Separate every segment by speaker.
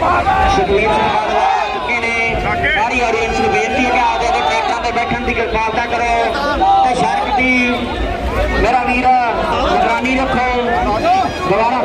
Speaker 1: ਸੁਖਵੀਰ ਸਿੰਘ ਬਾਦਲ ਆ ਚੁੱਕੇ ਨੇ ਸਾਰੀ ਆਡੀਅנס ਨੂੰ ਬੇਨਤੀ ਹੈ ਕਿ ਆਪ ਦੇ ਟਰੈਕਾਂ ਤੇ ਬੈਠਣ ਦੀ ਕਿਰਪਾਲਤਾ ਕਰੋ ਤੇ ਸੜਕ ਦੀ ਮੇਰਾ ਵੀਰ ਨਿਗਰਾਨੀ ਰੱਖੋ ਦੁਬਾਰਾ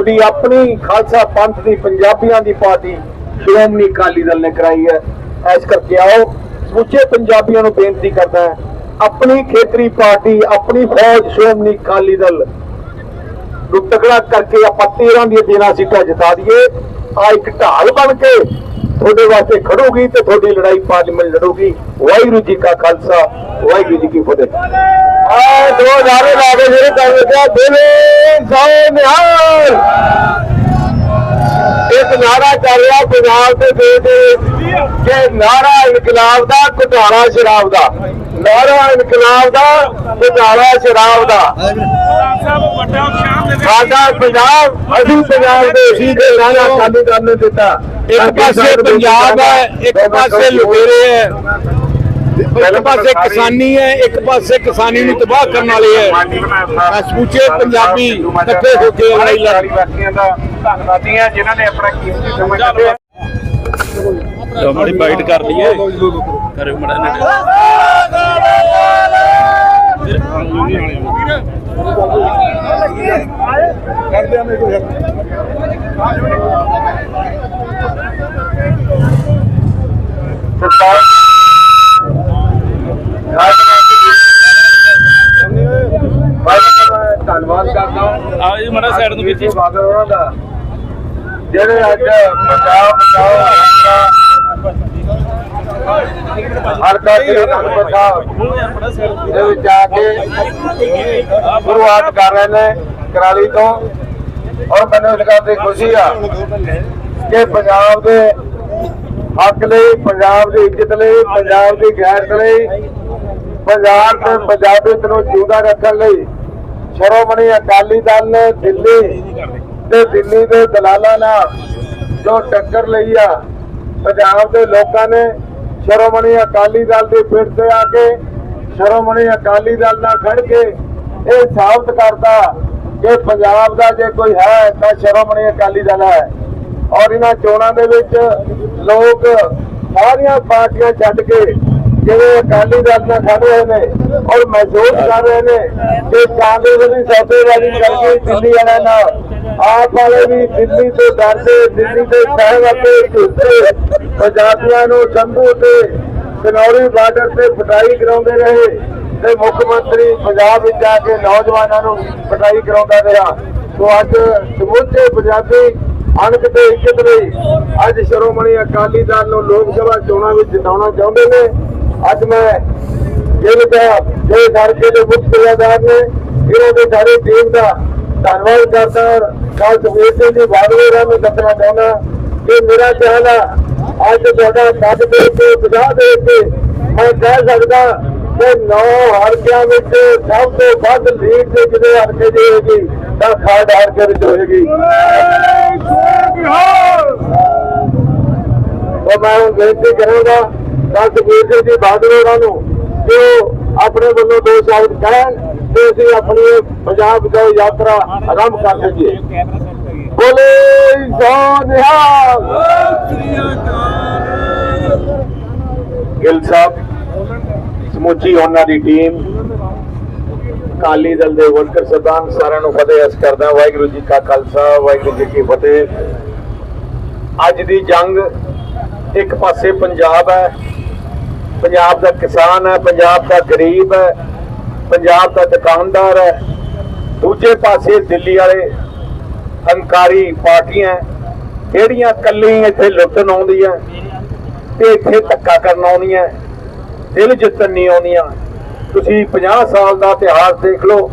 Speaker 2: ਤੁਹਾਡੀ ਆਪਣੀ ਖਾਲਸਾ ਪੰਥ ਦੀ ਪੰਜਾਬੀਆਂ ਦੀ ਪਾਰਟੀ ਸ਼੍ਰੋਮਣੀ ਅਕਾਲੀ ਦਲ ਨੇ ਕਰਾਈ ਹੈ। ਐਸ ਕਰਕੇ ਆਓ, ਸਮੁੱਚੇ ਪੰਜਾਬੀਆਂ ਨੂੰ ਬੇਨਤੀ ਕਰਦਾ ਹੈ, ਆਪਣੀ ਖੇਤਰੀ ਪਾਰਟੀ, ਆਪਣੀ ਫੌਜ ਸ਼੍ਰੋਮਣੀ ਅਕਾਲੀ ਦਲ ਨੂੰ ਤਕੜਾ ਕਰਕੇ ਆਪਾਂ 13 ਦੀਆਂ 13 ਸੀਟਾਂ ਜਿਤਾ ਦਈਏ। ਆ ਇੱਕ ਢਾਲ ਬਣ ਕੇ ਤੁਹਾਡੇ ਵਾਸਤੇ ਖੜੂਗੀ ਤੇ ਤੁਹਾਡੀ ਲੜਾਈ ਪਾਰਲੀਮੈਂਟ ਲੜੂਗੀ। ਵਾਹਿਗੁਰੂ ਜੀ ਕਾ ਖਾਲਸਾ, ਵਾਹਿਗੁਰੂ ਜੀ ਕੀ ਫਤਿਹ। ਆ ਦੋ ਨਾਰੇ ਲਾ ਕੇ ਜਿਹੜੇ ਕਰ ਲਿਆ ਬੋਲੇ ਸੋ ਨਿਹਾਲ। ਇੱਕ ਨਾਰਾ ਚੱਲ ਪੰਜਾਬ ਦੇ ਵਿੱਚ ਕਿ ਨਾਰਾ ਇਨਕਲਾਬ ਦਾ, ਘੁਟਾਲਾ ਸ਼ਰਾਬ ਦਾ। ਨਾਰਾ ਇਨਕਲਾਬ ਦਾ, ਘੁਟਾਲਾ ਸ਼ਰਾਬ ਦਾ। ਸਾਡਾ ਪੰਜਾਬ, ਅਸੀਂ ਪੰਜਾਬ ਦੇ ਸੀ ਦੇ ਨਾਰਾ ਸਾਨੂੰ ਕਰਨ ਦਿੱਤਾ।
Speaker 3: ਇੱਕ ਪਾਸੇ ਪੰਜਾਬ ਹੈ ਇੱਕ ਪਾਸੇ ਲੁਟੇਰੇ ਹੈ। ਇੱਕ ਪਾਸੇ ਕਿਸਾਨੀ ਹੈ ਇੱਕ ਪਾਸੇ ਕਿਸਾਨੀ ਨੂੰ ਤਬਾਹ ਕਰਨ ਵਾਲੇ ਹੈ। ਆ ਸਮੁੱਚੇ ਪੰਜਾਬੀ ਇਕੱਠੇ ਹੋ ਕੇ ਲੜਾਈ ਲੜ ਰਹੇ
Speaker 2: ਵਾਸੀਆਂ ਦਾ ਧੰਨਵਾਦੀਆਂ ਜਿਨ੍ਹਾਂ ਨੇ ਆਪਣਾ ਕੀਮਤੀ ਸਮਾਂ ਕੱਢਿਆ।
Speaker 4: ਮਾੜੀ ਬਾਈਟ ਕਰ ਲਈਏ। ਕਰੇ ਮੜਾ
Speaker 2: ਸਰਕਾਰ
Speaker 4: ਮੜਾ ਸਾਈਡ ਨੂੰ ਵਿੱਚ
Speaker 2: ਬਾਦਲ ਉਹਨਾਂ ਦਾ ਜਿਹੜੇ ਅੱਜ ਪੰਜਾਬ ਬਚਾਓ ਹਲਕਾ ਜਿਹੜੇ ਧੰਨਵਾਦ ਸਾਹਿਬ ਦੇ ਵਿੱਚ ਆ ਕੇ ਸ਼ੁਰੂਆਤ ਕਰ ਰਹੇ ਨੇ ਕਰਾਲੀ ਤੋਂ। ਔਰ ਮੈਨੂੰ ਇਸ ਗੱਲ ਦੀ ਖੁਸ਼ੀ ਆ ਕਿ ਪੰਜਾਬ ਦੇ ਹੱਕ ਲਈ ਪੰਜਾਬ ਦੀ ਇੱਜ਼ਤ ਲਈ ਪੰਜਾਬ ਦੀ ਗੈਰਤ ਲਈ ਪੰਜਾਬ ਤੇ ਪੰਜਾਬੀਅਤ ਨੂੰ ਜਿਉਂਦਾ ਰੱਖਣ ਲਈ ਸ਼੍ਰੋਮਣੀ ਅਕਾਲੀ ਦਲ ਨੇ ਦਿੱਲੀ ਤੇ ਦਿੱਲੀ ਦੇ ਦਲਾਲਾਂ ਨਾਲ ਜੋ ਟੱਕਰ ਲਈ ਆ, ਪੰਜਾਬ ਦੇ ਲੋਕਾਂ ਨੇ ਸ਼੍ਰੋਮਣੀ ਅਕਾਲੀ ਦਲ ਦੀ ਪਿੱਠ ਤੇ ਆ ਕੇ ਸ਼੍ਰੋਮਣੀ ਅਕਾਲੀ ਦਲ ਨਾਲ ਖੜ ਕੇ ਇਹ ਸਾਬਤ ਕਰਤਾ ਕਿ ਪੰਜਾਬ ਦਾ ਜੇ ਕੋਈ ਹੈ ਤਾਂ ਸ਼੍ਰੋਮਣੀ ਅਕਾਲੀ ਦਲ ਹੈ। ਔਰ ਇਹਨਾਂ ਚੋਣਾਂ ਦੇ ਵਿੱਚ ਲੋਕ ਸਾਰੀਆਂ ਪਾਰਟੀਆਂ ਛੱਡ ਕੇ ਜਿਹੜੇ ਅਕਾਲੀ ਦਲ ਨਾਲ ਖੜੇ ਰਹੇ ਨੇ ਔਰ ਮਹਿਸੂਸ ਕਰ ਰਹੇ ਨੇ ਕਿ ਕਾਂਗਰਸ ਦੀ ਸੌਦੇਬਾਜ਼ੀ ਕਰਕੇ ਦਿੱਲੀ ਵਾਲਿਆਂ ਨਾਲ ਆਪ ਵਾਲੇ ਵੀ ਦਿੱਲੀ ਤੋਂ ਡਰਦੇ, ਦਿੱਲੀ ਦੇ ਸ਼ਹਿਰ ਅਤੇ ਝੂਠੇ ਪੰਜਾਬੀਆਂ ਨੂੰ ਸੰਭੂ ਤੇ ਕਨੌਰੀ ਬਾਰਡਰ ਤੇ ਪਟਾਈ ਕਰਾਉਂਦੇ ਰਹੇ ਤੇ ਮੁੱਖ ਮੰਤਰੀ ਪੰਜਾਬ ਵਿੱਚ ਆ ਕੇ ਨੌਜਵਾਨਾਂ ਨੂੰ ਪਟਾਈ ਕਰਾਉਂਦਾ ਰਿਹਾ। ਸੋ ਅੱਜ ਸਮੁੱਚੇ ਪੰਜਾਬੀ ਅਣਖ ਤੇ ਇੱਜ਼ਤ ਲਈ ਅੱਜ ਸ਼੍ਰੋਮਣੀ ਅਕਾਲੀ ਦਲ ਨੂੰ ਲੋਕ ਸਭਾ ਚੋਣਾਂ ਵਿੱਚ ਜਿਤਾਉਣਾ ਚਾਹੁੰਦੇ ਨੇ। ਅੱਜ ਮੈਂ ਜਿਹੜੇ ਦਾ ਜਿਹੜੇ ਕਰਕੇ ਦੇ ਮੁੱਖ ਸੇਵਾਦਾਰ ਨੇ ਇਹਨਾਂ ਦੇ ਸਾਰੇ ਟੀਮ ਦਾ ਧੰਨਵਾਦ ਕਰਦਾ ਔਰ ਕਾਲ ਸੁਖਬੀਰ ਸਿੰਘ ਜੀ ਬਾਦਲੇਰਾ ਨੂੰ ਦੱਸਣਾ ਚਾਹੁੰਦਾ ਕਿ ਮੇਰਾ ਆ ਅੱਜ ਤੁਹਾਡਾ ਕੱਦ ਦੇ ਕੇ ਵਿਦਾ ਦੇ ਕੇ ਮੈਂ ਕਹਿ ਸਕਦਾ ਕਿ ਨੌ ਹਲਕਿਆਂ ਵਿੱਚ ਸਭ ਤੋਂ ਵੱਧ ਲੀਡ ਦੇ ਜਿਹੜੇ ਹਲਕੇ ਦੀ ਹੋਏਗੀ? ਤਾਂ ਖਾੜ ਹਲਕੇ ਵਿੱਚ ਹੋਏਗੀ। ਉਹ ਮੈਂ ਹੁਣ ਬੇਨਤੀ ਕਰਾਂਗਾ ਤਾਂ ਸੁਖਬੀਰ ਸਿੰਘ ਜੀ ਬਾਦਲ ਹੋਰਾਂ ਨੂੰ ਕਿ ਆਪਣੇ ਵੱਲੋਂ ਦੋ ਸ਼ਬਦ ਕਹਿਣ ਤੇ ਅਸੀਂ ਆਪਣੀ ਪੰਜਾਬ ਬਚਾਓ ਯਾਤਰਾ ਆਰੰਭ ਕਰ ਸਕੀਏ ਬੋਲੇ ਸੋ ਨਿਹਾਲ। ਸਾਹਿਬ, ਸਮੁੱਚੀ ਉਹਨਾਂ ਦੀ ਟੀਮ, ਅਕਾਲੀ ਦਲ ਦੇ ਵਰਕਰ ਸਰਦਾਰ ਸਾਰਿਆਂ ਨੂੰ ਫਤਿਹ ਅਸ ਕਰਦਾ ਵਾਹਿਗੁਰੂ ਜੀ ਕਾ ਖਾਲਸਾ, ਵਾਹਿਗੁਰੂ ਜੀ ਕੀ ਫਤਿਹ। ਅੱਜ ਦੀ ਜੰਗ ਇੱਕ ਪਾਸੇ ਪੰਜਾਬ ਹੈ, ਪੰਜਾਬ ਦਾ ਕਿਸਾਨ ਹੈ, ਪੰਜਾਬ ਦਾ ਗਰੀਬ ਹੈ, ਪੰਜਾਬ ਦਾ ਦੁਕਾਨਦਾਰ ਹੈ, ਦੂਜੇ ਪਾਸੇ ਦਿੱਲੀ ਵਾਲੇ ਹੰਕਾਰੀ ਪਾਰਟੀਆਂ ਜਿਹੜੀਆਂ ਕੱਲੀ ਇੱਥੇ ਲੁੱਟਣ ਆਉਂਦੀਆਂ, ਤੇ ਇੱਥੇ ਧੱਕਾ ਕਰਨ ਆਉਂਦੀਆਂ, ਦਿਲ ਜਿੱਤਣ ਨਹੀਂ ਆਉਂਦੀਆਂ। ਤੁਸੀਂ 50 ਸਾਲ ਦਾ ਇਤਿਹਾਸ ਦੇਖ ਲਓ,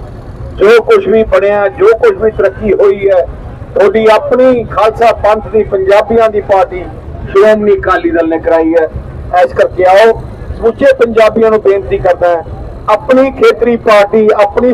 Speaker 2: ਜੋ ਕੁਝ ਵੀ ਬਣਿਆ, ਜੋ ਕੁਝ ਵੀ ਤਰੱਕੀ ਹੋਈ ਹੈ, ਤੁਹਾਡੀ ਆਪਣੀ ਖਾਲਸਾ ਪੰਥ ਦੀ ਪੰਜਾਬੀਆਂ ਦੀ ਪਾਰਟੀ ਸ਼੍ਰੋਮਣੀ ਅਕਾਲੀ ਦਲ ਨੇ ਕਰਾਈ ਹੈ। ਐਸ ਕਰਕੇ ਆਓ ਸਮੁੱਚੇ ਪੰਜਾਬੀਆਂ ਨੂੰ ਬੇਨਤੀ ਕਰਦਾ ਹਾਂ, ਆਪਣੀ ਖੇਤਰੀ ਪਾਰਟੀ ਆਪਣੀ